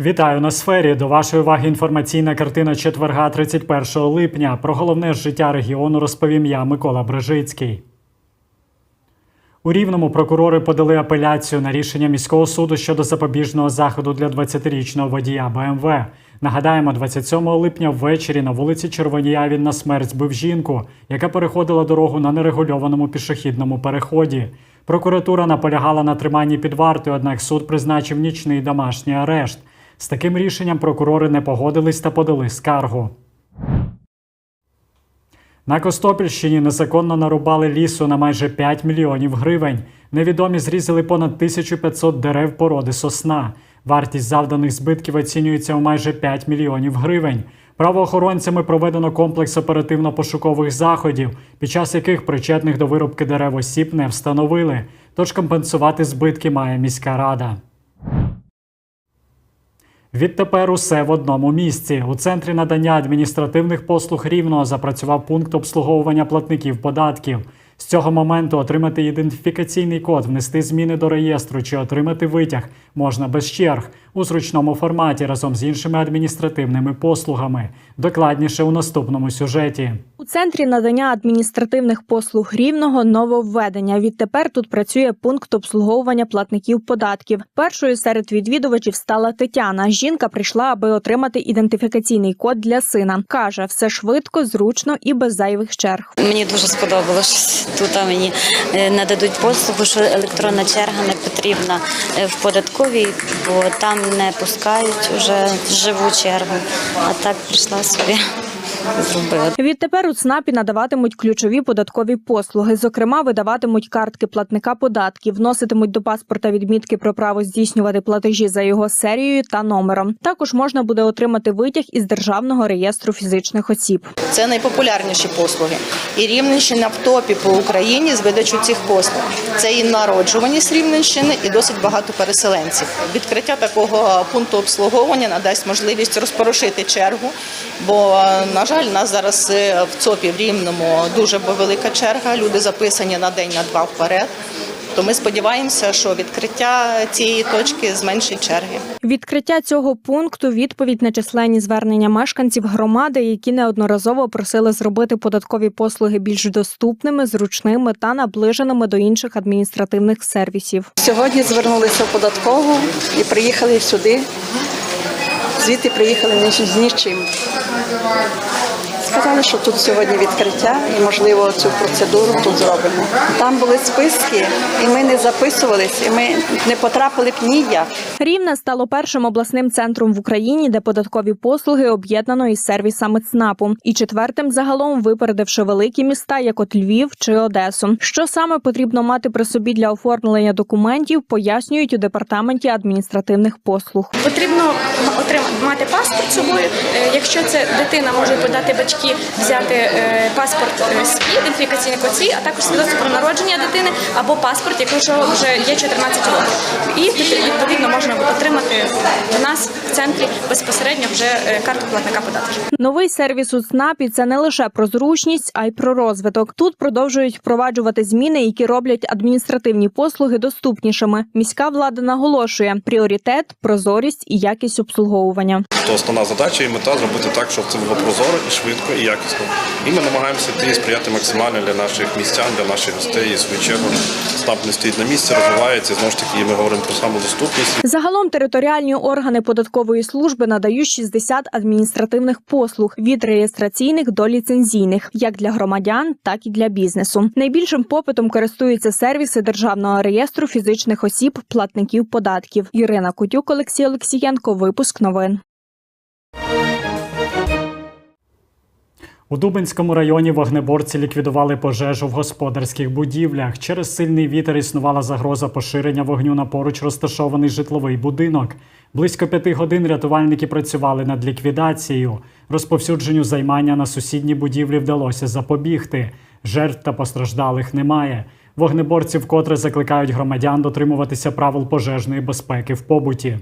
Вітаю на сфері. До вашої уваги інформаційна картина четверга 31 липня. Про головне життя регіону розповім я, Микола Брежицький. У Рівному прокурори подали апеляцію на рішення міського суду щодо запобіжного заходу для 20-річного водія БМВ. Нагадаємо, 27 липня ввечері на вулиці Червонія він на смерть збив жінку, яка переходила дорогу на нерегульованому пішохідному переході. Прокуратура наполягала на триманні під вартою, однак суд призначив нічний домашній арешт. З таким рішенням прокурори не погодились та подали скаргу. На Костопільщині незаконно нарубали лісу на майже 5 мільйонів гривень. Невідомі зрізали понад 1500 дерев породи сосна. Вартість завданих збитків оцінюється у майже 5 мільйонів гривень. Правоохоронцями проведено комплекс оперативно-пошукових заходів, під час яких причетних до вирубки дерев осіб не встановили. Тож компенсувати збитки має міська рада. Відтепер усе в одному місці. У центрі надання адміністративних послуг рівного запрацював пункт обслуговування платників податків. З цього моменту отримати ідентифікаційний код, внести зміни до реєстру чи отримати витяг можна без черг у зручному форматі разом з іншими адміністративними послугами. Докладніше у наступному сюжеті. Центрі надання адміністративних послуг рівного нововведення. Відтепер тут працює пункт обслуговування платників податків. Першою серед відвідувачів стала Тетяна. Жінка прийшла, аби отримати ідентифікаційний код для сина. каже, все швидко, зручно і без зайвих черг. Мені дуже сподобалось. Тут мені е, нададуть послугу, що електронна черга не потрібна е, в податковій, бо там не пускають вже живу чергу. А так прийшла собі. Відтепер у ЦНАПі надаватимуть ключові податкові послуги. Зокрема, видаватимуть картки платника податків, вноситимуть до паспорта відмітки про право здійснювати платежі за його серією та номером. Також можна буде отримати витяг із державного реєстру фізичних осіб. Це найпопулярніші послуги. І Рівненщина в топі по Україні з видачу цих послуг. Це і народжуваність Рівненщини, і досить багато переселенців. Відкриття такого пункту обслуговування надасть можливість розпорошити чергу, бо, на жаль, у нас зараз е, в ЦОПі в Рівному дуже велика черга. Люди записані на день на два вперед. То ми сподіваємося, що відкриття цієї точки зменшить черги. Відкриття цього пункту відповідь на численні звернення мешканців громади, які неодноразово просили зробити податкові послуги більш доступними, зручними та наближеними до інших адміністративних сервісів. Сьогодні звернулися в податкову і приїхали сюди. Звідти приїхали ні з нічим. Сказали, що тут сьогодні відкриття і, можливо, цю процедуру тут зробимо. Там були списки, і ми не записувались, і ми не потрапили б ніяк. Рівне стало першим обласним центром в Україні, де податкові послуги об'єднано із сервісами ЦНАПу, і четвертим загалом випередивши великі міста, як от Львів чи Одесу. Що саме потрібно мати при собі для оформлення документів, пояснюють у департаменті адміністративних послуг. Потрібно отримати мати паспорт собою. Е, Якщо це дитина, можуть подати батьки взяти е, паспорт е, свій, ідентифікаційний код свій, а також свідоцтво про народження дитини або паспорт, якщо вже є 14 років. І відповідно можна отримати в нас в центрі безпосередньо вже е, карту платника податків. Новий сервіс у ЦНАПі це не лише про зручність, а й про розвиток. Тут продовжують впроваджувати зміни, які роблять адміністративні послуги доступнішими. Міська влада наголошує пріоритет, прозорість і якість обслуговування. То основна задача і мета зробити так, щоб це було прозоро і швидко і якісно. І ми намагаємося йти сприяти максимально для наших містян, для наших гостей. І в свою чергу не стоїть на місці, розвивається. Знову ж таки, ми говоримо про самодоступність. Загалом територіальні органи податкової служби надають 60 адміністративних послуг від реєстраційних до ліцензійних, як для громадян, так і для бізнесу. Найбільшим попитом користуються сервіси державного реєстру фізичних осіб, платників податків. Ірина Кутюк, Олексій Олексієнко. Випуск новин. У Дубинському районі вогнеборці ліквідували пожежу в господарських будівлях. Через сильний вітер існувала загроза поширення вогню на поруч розташований житловий будинок. Близько п'яти годин рятувальники працювали над ліквідацією. Розповсюдженню займання на сусідні будівлі вдалося запобігти. Жертв та постраждалих немає. Вогнеборці вкотре закликають громадян дотримуватися правил пожежної безпеки в побуті.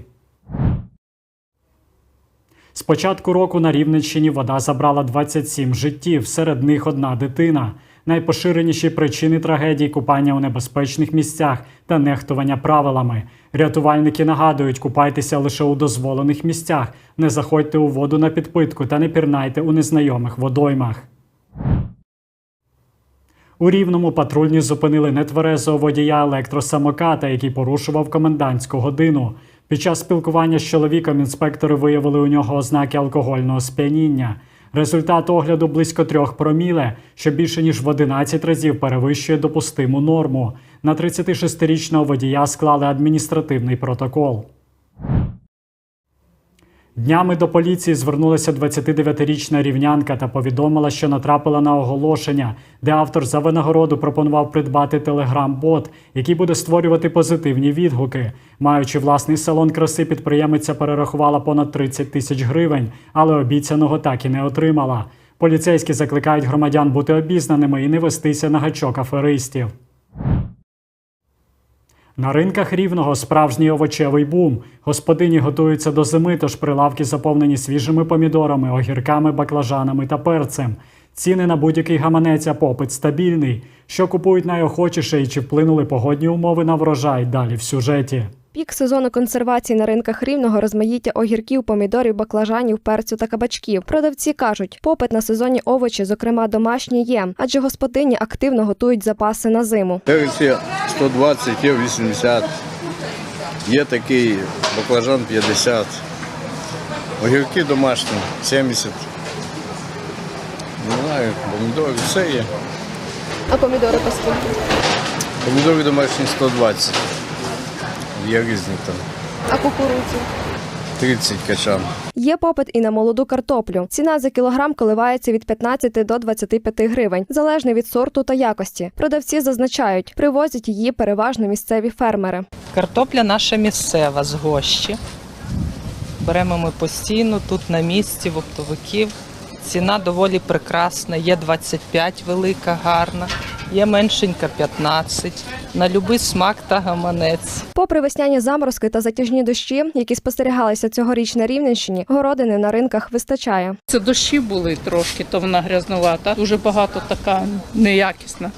З початку року на Рівненщині вода забрала 27 життів, серед них одна дитина. Найпоширеніші причини трагедій купання у небезпечних місцях та нехтування правилами. Рятувальники нагадують, купайтеся лише у дозволених місцях, не заходьте у воду на підпитку та не пірнайте у незнайомих водоймах. У рівному патрульні зупинили нетверезого водія електросамоката, який порушував комендантську годину. Під час спілкування з чоловіком інспектори виявили у нього ознаки алкогольного сп'яніння. Результат огляду близько трьох проміле, що більше ніж в 11 разів перевищує допустиму норму. На 36-річного водія склали адміністративний протокол. Днями до поліції звернулася 29-річна рівнянка та повідомила, що натрапила на оголошення, де автор за винагороду пропонував придбати телеграм-бот, який буде створювати позитивні відгуки. Маючи власний салон краси, підприємиця перерахувала понад 30 тисяч гривень, але обіцяного так і не отримала. Поліцейські закликають громадян бути обізнаними і не вестися на гачок аферистів. На ринках рівного справжній овочевий бум. Господині готуються до зими, тож прилавки заповнені свіжими помідорами, огірками, баклажанами та перцем. Ціни на будь-який гаманець, а попит стабільний. Що купують найохочіше і чи вплинули погодні умови на врожай? Далі в сюжеті. Пік сезону консервації на ринках рівного розмаїття огірків, помідорів, баклажанів, перцю та кабачків. Продавці кажуть, попит на сезонні овочі, зокрема домашні, є, адже господині активно готують запаси на зиму. Є 120, є 80, є такий баклажан 50, огірки домашні 70. Не знаю, помідори, все є. А помідори по скільки? Помідори домашні 120. Є різні там. А кукурудзу? 30 качан. Є попит і на молоду картоплю. Ціна за кілограм коливається від 15 до 25 гривень, залежно від сорту та якості. Продавці зазначають, привозять її переважно місцеві фермери. Картопля наша місцева з гощі. Беремо ми постійно тут на місці в оптовиків. Ціна доволі прекрасна. Є 25 велика, гарна, є меншенька 15. На любий смак та гаманець. Попри весняні заморозки та затяжні дощі, які спостерігалися цьогоріч на Рівненщині, городини на ринках вистачає. Це дощі були трошки, то вона грязнувата. Дуже багато така неякісна.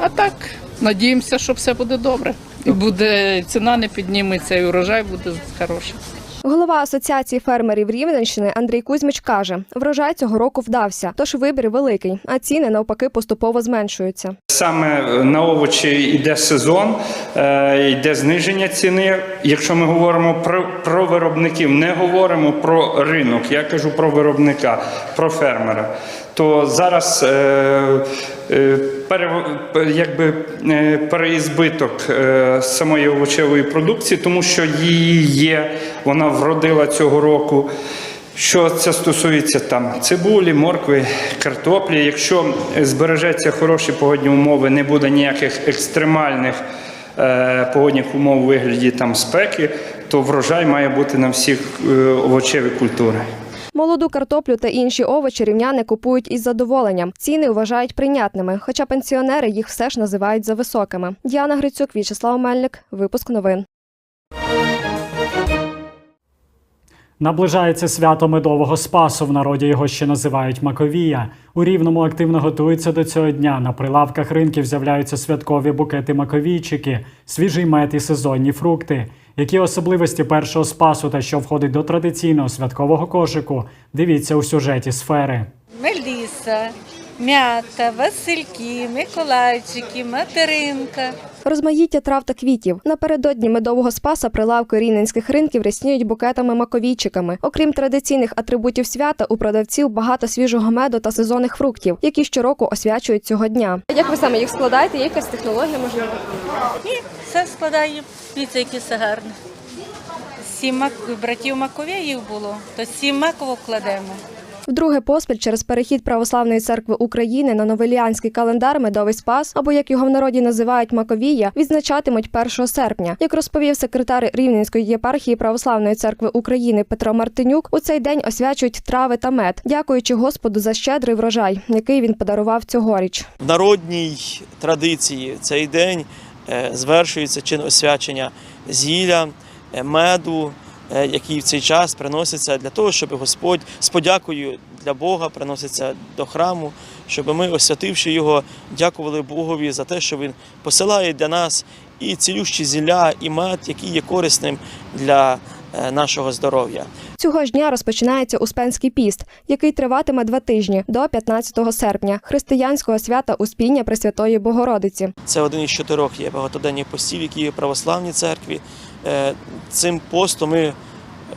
А так, надіємося, що все буде добре. І буде ціна не підніметься, і урожай буде хороший. Голова асоціації фермерів Рівненщини Андрій Кузьмич каже: врожай цього року вдався, тож вибір великий, а ціни навпаки поступово зменшуються. Саме на овочі йде сезон, е, йде зниження ціни. Якщо ми говоримо про, про виробників, не говоримо про ринок, я кажу про виробника, про фермера. То зараз е, е, якби, е, переізбиток е, самої овочевої продукції, тому що її є, вона вродила цього року. Що це стосується там цибулі, моркви, картоплі. Якщо збережеться хороші погодні умови, не буде ніяких екстремальних е, погодних умов у вигляді там спеки, то врожай має бути на всіх е, овочеві культури. Молоду картоплю та інші овочі рівняни купують із задоволенням. Ціни вважають прийнятними, хоча пенсіонери їх все ж називають за високими. Діана Грицюк, В'ячеслав Мельник. Випуск новин. Наближається свято медового спасу. В народі його ще називають Маковія. У рівному активно готуються до цього дня. На прилавках ринків з'являються святкові букети маковійчики, свіжий мед і сезонні фрукти. Які особливості першого спасу та що входить до традиційного святкового кошику? Дивіться у сюжеті сфери. Меліса, м'ята, васильки, миколайчики, материнка. Розмаїття трав та квітів. Напередодні медового спаса прилавки рівненських ринків рясніють букетами маковійчиками. Окрім традиційних атрибутів свята, у продавців багато свіжого меду та сезонних фруктів, які щороку освячують цього дня. Як ви саме їх складаєте? Є якась технологія можливо? І все складаємо. Дивіться, які все гарне. Сім мак... братів Маковеїв було, то сім маковок кладемо. Вдруге поспіль через перехід Православної церкви України на новеліанський календар медовий спас, або як його в народі називають Маковія, відзначатимуть 1 серпня. Як розповів секретар Рівненської єпархії Православної церкви України Петро Мартинюк, у цей день освячують трави та мед, дякуючи Господу за щедрий врожай, який він подарував цьогоріч. В народній традиції цей день е, звершується чин освячення зілля, е, меду, е, який в цей час приноситься для того, щоб Господь з подякою для Бога приноситься до храму, щоб ми, освятивши його, дякували Богові за те, що Він посилає для нас і цілющі зілля, і мед, який є корисним для е, нашого здоров'я. Цього ж дня розпочинається Успенський піст, який триватиме два тижні до 15 серпня, християнського свята Успіння Пресвятої Богородиці. Це один із чотирьох є багатоденних постів, які є в православній церкві. Е, Цим постом ми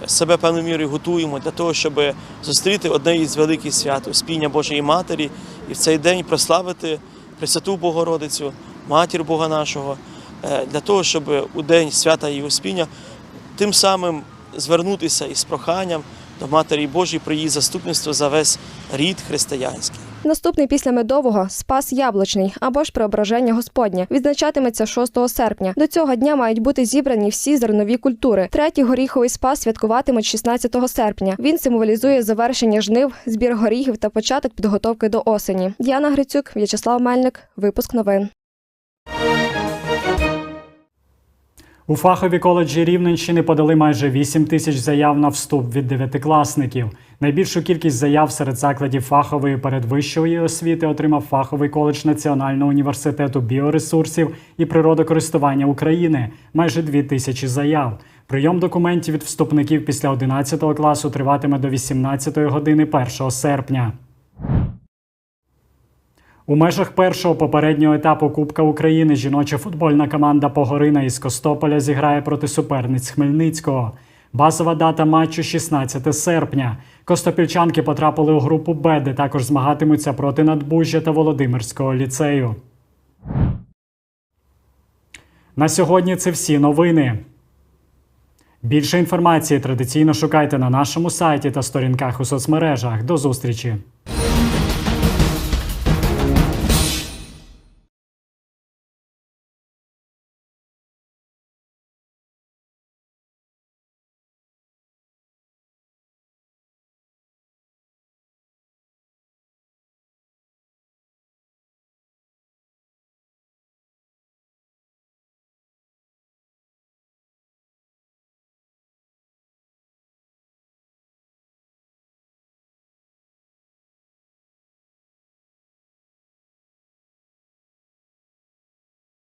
себе певною мірою готуємо для того, щоб зустріти одне із великих свят Успіння Божої Матері і в цей день прославити Пресвяту Богородицю, матір Бога нашого, е, для того, щоб у день свята її Успіння тим самим звернутися із проханням до Матері Божої про її заступництво за весь рід християнський. Наступний після медового спас яблучний або ж преображення Господнє відзначатиметься 6 серпня. До цього дня мають бути зібрані всі зернові культури. Третій горіховий спас святкуватимуть 16 серпня. Він символізує завершення жнив, збір горіхів та початок підготовки до осені. Діана Грицюк, В'ячеслав Мельник. Випуск новин. У фахові коледжі Рівненщини подали майже 8 тисяч заяв на вступ від дев'ятикласників. Найбільшу кількість заяв серед закладів фахової передвищої освіти отримав фаховий коледж Національного університету біоресурсів і природокористування України майже 2 тисячі заяв. Прийом документів від вступників після 11 класу триватиме до 18 години 1 серпня. У межах першого попереднього етапу Кубка України жіноча футбольна команда Погорина із Костополя зіграє проти суперниць Хмельницького. Базова дата матчу 16 серпня. Костопільчанки потрапили у групу Б, де також змагатимуться проти Надбужжя та Володимирського ліцею. На сьогодні це всі новини. Більше інформації традиційно шукайте на нашому сайті та сторінках у соцмережах. До зустрічі!